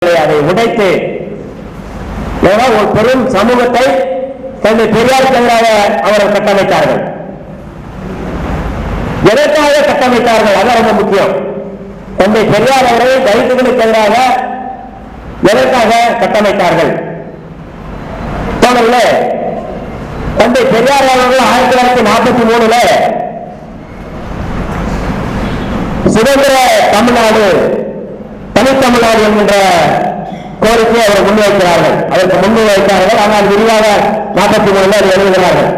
அதை உடைத்து ஏன்னா ஒரு பெரும் சமூகத்தை தந்தை பெரியாருக்கு எதிராக அவர்கள் கட்டமைத்தார்கள். எதற்காக கட்டமைத்தார்கள் அது ரொம்ப முக்கியம். தந்தை பெரியார் அவரை தலித்துகளுக்கு எதிராக எதற்காக கட்டமைத்தார்கள். தொடர்ல தந்தை பெரியார் அவர்கள் ஆயிரத்தி தொள்ளாயிரத்தி நாற்பத்தி மூணுல சுதந்திர தமிழ்நாடு தனித்தமிழ்நாடு என்கின்ற கோரிக்கையை அவர் முன்வைக்கிறார்கள். அதற்கு முன்பு வைத்தார்கள். ஆனால் விரிவாக நாற்பத்தி மூணுல அதை எழுதுகிறார்கள்.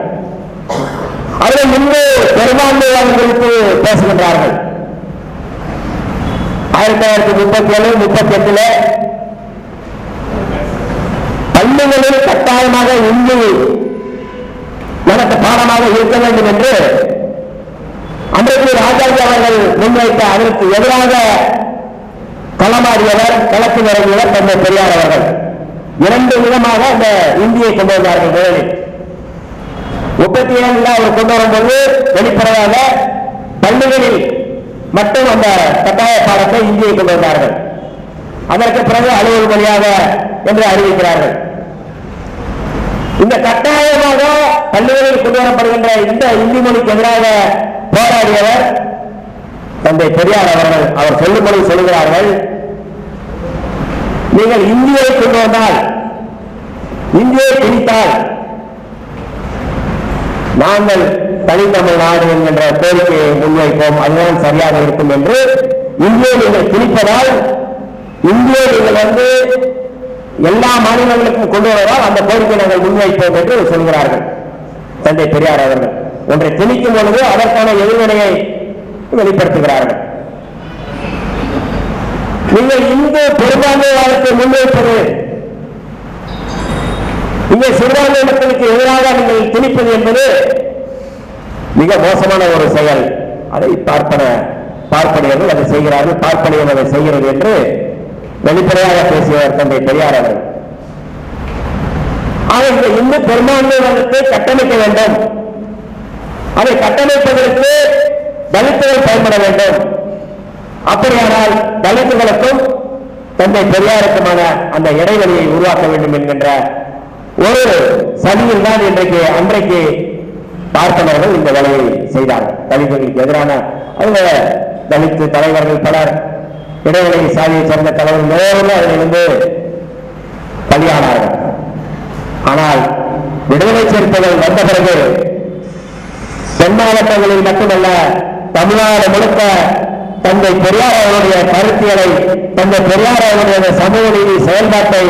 அவர்கள் முன்பு பெரும்பான்மையாளர் குறித்து பேசுகின்றார்கள். ஆயிரத்தி தொள்ளாயிரத்தி முப்பத்தி ஏழு முப்பத்தி எட்டுல பள்ளிகளில் கட்டாயமாக இந்தி எனக்கு பாடமாக இருக்க வேண்டும் என்று அன்றைக்கு ராஜாஜி அவர்கள் முன்வைத்த அதற்கு எதிராக களமாடியவர் களத்து இறங்கியவர் தந்தை பெரியார் அவர்கள் இரண்டு விதமாக அந்த இந்தியை கொண்டு வந்தார்கள் முதலில். முப்பத்தி ஏழுல அவர் கொண்டு வரும்போது வெளிப்படையாக பள்ளிகளில் மட்டும் அந்த கட்டாய பாடத்தை இந்தியை கொண்டு வந்தார்கள். அதற்கு பிறகு அலுவல் மொழியாக என்று அறிவிக்கிறார்கள். இந்த கட்டாயமாக பள்ளிகளில் கொண்டு வரப்படுகின்ற இந்த இந்தி மொழிக்கு எதிராக போராடியவர் தந்தை பெரியார் அவர்கள். அவர் சொல்லும்படி சொல்கிறார்கள் நீங்கள் இந்தியை கொண்டு வந்தால் இந்தியை திணித்தால் நாங்கள் தனித்தமிழ் நாடு என்கின்ற கோரிக்கையை முன்வைப்போம். அதுதான் சரியாக இருக்கும் என்று இந்தியை நீங்கள் பிடிப்பதால் இந்தியை நீங்கள் வந்து எல்லா மாநிலங்களுக்கும் கொண்டு வருவதால் அந்த கோரிக்கை நாங்கள் முன்வைப்போம் என்று சொல்கிறார்கள். தந்தை பெரியார் அவர்கள். ஒன்றை திணிக்கும் பொழுது அதற்கான எதிர்வினையை வெளிப்படுத்துகிறார்கள். நீங்கள் இந்து வாழ்க்கை முன்வைப்பது. இங்கே சிறுபான்மை மக்களுக்கு எதிராக நீங்கள் திணிப்பது என்பது மிக மோசமான ஒரு செயல். அதை பார்ப்பன பார்ப்பனியர்கள் அதை செய்கிறார்கள் பார்ப்பனியம் அதை செய்கிறது என்று வெளிப்படையாக பேசியவர் தந்தை பெரியார் அவர்கள். ஆக இந்த இந்து பெரும்பான்மை வர்க்கத்தை கட்டமைக்க வேண்டும். அதை கட்டமைப்பதற்கு தலித்துகள் பயன்பட வேண்டும். அப்படியானால் தலித்துகளுக்கும் தந்தை பெரியாருக்குமான அந்த இடைவெளியை உருவாக்க வேண்டும் என்கின்ற ஒரு சதியில் தான் இன்றைக்கு அன்றைக்கு பார்ப்பனர்கள் இந்த வேலையை செய்தார்கள். தலித்துகளுக்கு எதிரான அவங்க தலித்து தலைவர்கள் பலர் இடைவெளி சாதியை சேர்ந்த தலைவர் நேரில் அதிலிருந்து பலியானார்கள். ஆனால் விடுதலை சிறுத்தைகள் வந்த பிறகு தென் மாவட்டங்களில் மட்டுமல்ல தமிழ்நாடு முழுக்க தந்தை பெரியார் அவருடைய கருத்தியலை தந்தை பெரியார் அவருடைய சமூக நீதி செயல்பாட்டை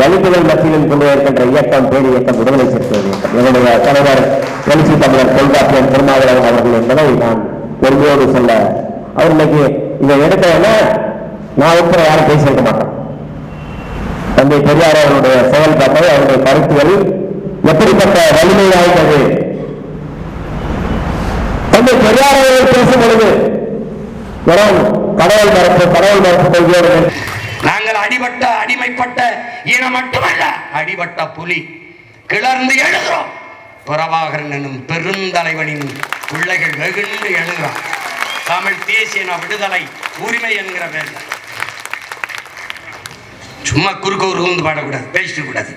தலித்துகள் மத்தியில் கொண்டு வருகின்ற இயக்கம் பேர் இயக்கம் விடுதலை சிறுத்தைகள் இயக்கம். என்னுடைய தலைவர் எழுச்சி தமிழர் தொல்காப்பியன் திருமாவளவன் அவர்கள் என்பதை நான் பெருமையோடு சொல்ல அவர் இன்னைக்கு இதை எடுத்தவன நான் உட்பட யாரும் பேசியிருக்க மாட்டேன் தந்தை பெரியார் அவருடைய செயல்பாட்டை அவருடைய கருத்துகள் எப்படிப்பட்ட வலிமை வாய்ந்தது தந்தை பெரியார் அவர்கள் பேசும் பொழுது வெறும் கடவுள் மரப்பு கடவுள் மரப்பு கொள்கையோடு நாங்கள் அடிபட்ட அடிமைப்பட்ட இனம் மட்டுமல்ல அடிபட்ட புலி. கிளர்ந்து எழுகிறோம் புறவாகரனும் என்னும் பெருந்தலைவனின் பிள்ளைகள் வெகுண்டு எழுகிறோம் தமிழ் தேசிய விடுதலை உரிமை என்கிற பேர்ல. சும்மா குறுக்க ஒரு வந்து பாடக்கூடாது பேசிட்டு கூடாது.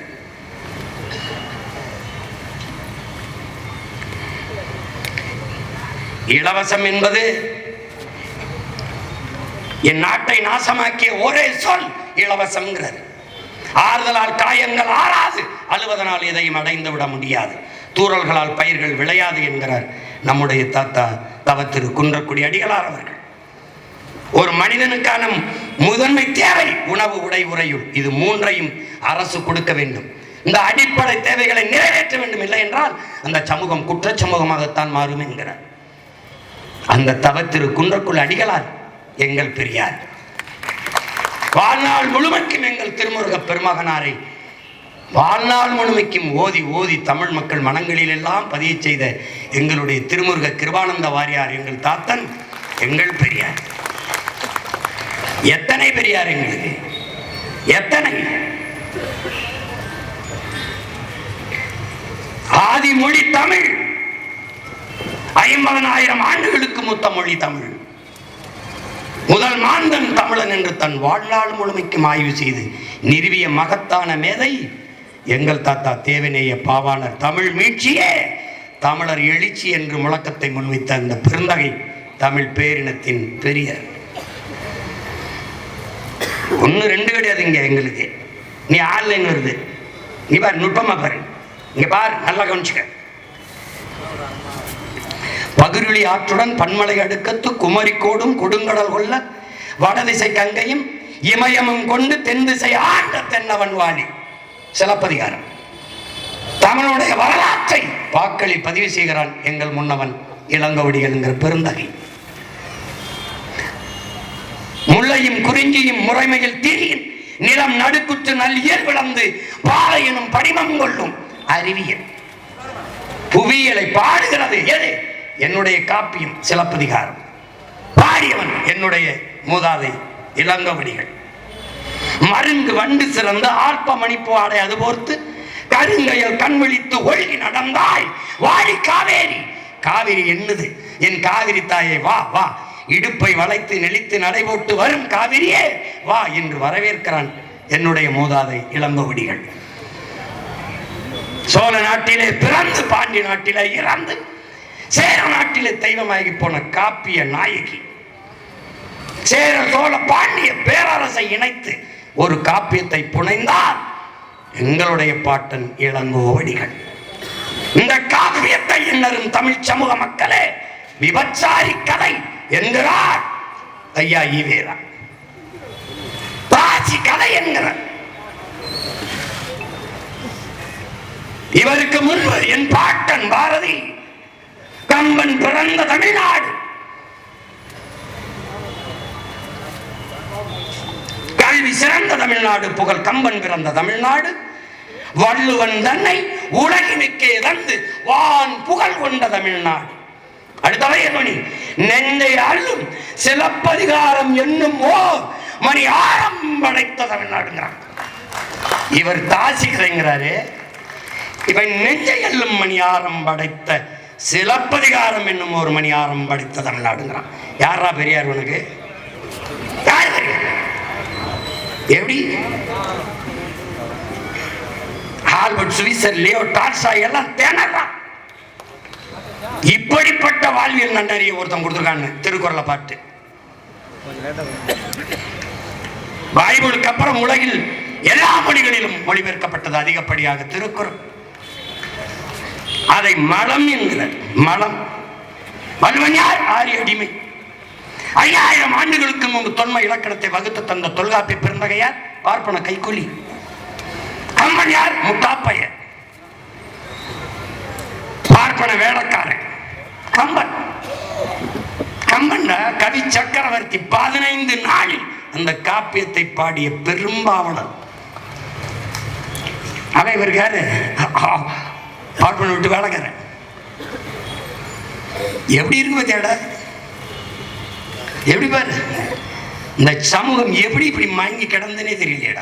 இலவசம் என்பது என் நாட்டை நாசமாக்கிய ஒரே சொல் இலவசம்ங்கிறது. ஆறுதலால் காயங்கள் ஆறாது அழுவதனால் எதையும் அடைந்து விட முடியாது. தூறல்களால் பயிர்கள் விளையாது என்கிறார் நம்முடைய தாத்தா தவத்திரு குன்றக்குடி அடிகளார் அவர்கள். ஒரு மனிதனுக்கான முதன்மை தேவை உணவு உடை உறையுள். இது மூன்றையும் அரசு கொடுக்க வேண்டும். இந்த அடிப்படை தேவைகளை நிறைவேற்ற வேண்டும். இல்லை என்றால் அந்த சமூகம் குற்ற சமூகமாகத்தான் மாறும் என்கிறார். அந்த தவத்திரு குன்றக்குள் அடிகளார் எங்கள் பெரியார். வாழ்நாள் முழுமைக்கும் எங்கள் திருமுருக பெருமகனாரை வாழ்நாள் முழுமைக்கும் ஓதி ஓதி தமிழ் மக்கள் மனங்களில் எல்லாம் பதிய செய்த எங்களுடைய திருமுருக கிருபானந்த வாரியார் எங்கள் தாத்தன் எங்கள் பெரியார். எத்தனை பெரியார் எங்களுக்கு? எத்தனை? ஆதிமொழி தமிழ். ஐம்பதனாயிரம் ஆண்டுகளுக்கு மூத்த மொழி தமிழ். முதல் மாந்தன் தமிழன் என்று தன் வாழ்நாள் முழுமைக்கும் ஆய்வு செய்து நிறுவிய மகத்தான மேதை எங்கள் தாத்தா தேவநேய பாவாணர் தமிழ் மீட்சியே. தமிழர் எழுச்சி என்று முழக்கத்தை முன்வைத்த அந்த பெருந்தகை தமிழ் பேரினத்தின் பெரியர். ஒன்று ரெண்டு கிடையாது இங்கே எங்களுக்கு. நீ ஆன்லைன் வருது. நீ பாரு நுட்பமாக பாரு. இங்கே பாரு நல்லா கவனிச்சுக்க. பகிர்வெளி ஆற்றுடன் பன்மலை அடுக்கத்து குமரிக்கோடும் கொடுங்கடல் கொள்ள வடதிசை கங்கையும் இமயமும் கொண்டு தென் திசை ஆண்ட தென்னவன் வாணி சிலப்பதிகாரம். தமிழுடைய வரலாற்றை வாக்களி பதிவு செய்கிறான் எங்கள் முன்னவன் இளங்கவடிகள் என்கிற பெருந்தகை. முல்லையும் குறிஞ்சியும் முறைமையில் தீரியின் நிலம் நடுக்குற்று நல்லியல் விளந்து பாலை எனும் படிமம் கொள்ளும் அறிவியல். புவியியலை பாடுகிறது எது? என்னுடைய காப்பியம் சிலப்பதிகாரம். பாடியவன் என்னுடைய மூதாதை இளங்கவடிகள். மருங்கு வண்டு சிறந்த ஆர்ப்ப மணிப்பு ஆடை அது போர்த்து கருங்கையில் கண் விழித்து ஒழுகி நடந்தாய். வாடி காவேரி. காவிரி என்னது? என் காவிரி தாயை வா வா. இடுப்பை வளைத்து நெளித்து நடைபோட்டு வரும் காவிரியே. வா என்று வரவேற்கிறான் என்னுடைய மூதாதை இளங்கவடிகள். சோழ நாட்டிலே பிறந்து பாண்டி நாட்டிலே இறந்து சேர நாட்டிலே தெய்வமாகி போன காப்பிய நாயகி சேர சோழ பாண்டிய பேரரசை இணைத்து ஒரு காப்பியத்தை புனைந்தார். எங்களுடைய பாட்டன் இளங்கோவடிகள் இந்த காப்பியத்தை இன்னரும் தமிழ் சமூக மக்களே விபச்சாரி கதை என்கிறார் ஐயா ஈவேரா பாசி கதை என்கிறார். இவருக்கு முன்பு என் பாட்டன் பாரதி கம்பன் பிறந்த தமிழ்நாடு. கல்வி சிறந்த தமிழ்நாடு புகழ் கம்பன் பிறந்த தமிழ்நாடு. வள்ளுவன் தன்னை உலகினுக்கே தந்து வான் புகழ் கொண்ட தமிழ்நாடு. அடுத்தவை மணி நெஞ்சை அள்ளும் சிலப்பதிகாரம் என்னும் ஓ மணி ஆரம் படைத்த தமிழ்நாடுங்கிறான். இவர் தாசிக்கிறேங்கிறாரு இவன் நெஞ்சை அள்ளும் மணியாரம் படைத்த சிலப்பதிகாரம் என்னும் ஒரு மணியாரம் படித்த தமிழ்நாடுங்கிறான். யாரா பெரியார் உனக்கு? எப்படி? ஆல்பர்ட் சுவிசர் லியோ டார்சா எல்லாம் தேனறான் இப்படிப்பட்ட வாழ்வியல் நன்னறிய ஒருத்தன் கொடுத்துருக்கான்னு திருக்குறளை பாட்டு பைபிளுக்கு அப்புறம் உலகில் எல்லா மொழிகளிலும் மொழிபெயர்க்கப்பட்டது அதிகப்படியாக திருக்குறள். அதை மலம் என்கிறார். மலம். வல்வன் யார்? ஆரிய அடிமை. ஐயாயிரம் ஆண்டுகளுக்கு முன்பு தொன்மை இலக்கணத்தை வகுத்து தந்த தொல்காப்பி பெருந்தகையார் பார்ப்பன கைக்கூலி. கம்பன் யார்? முட்டாப்பைய பார்ப்பன வேலைக்காரன் கம்பன். கம்பன் கவி சக்கரவர்த்தி பதினைந்து நாளில் அந்த காப்பியத்தை பாடிய பெரும்பாவனர் அவன் இவருக்கு யாரு பண்ண விட்டு வேலைக்காரன் எப்படி இருக்கு பார்த்தியாடா எப்படி பாரு? இந்த சமூகம் எப்படி இப்படி மயங்கி கிடந்துனே தெரியலையடா.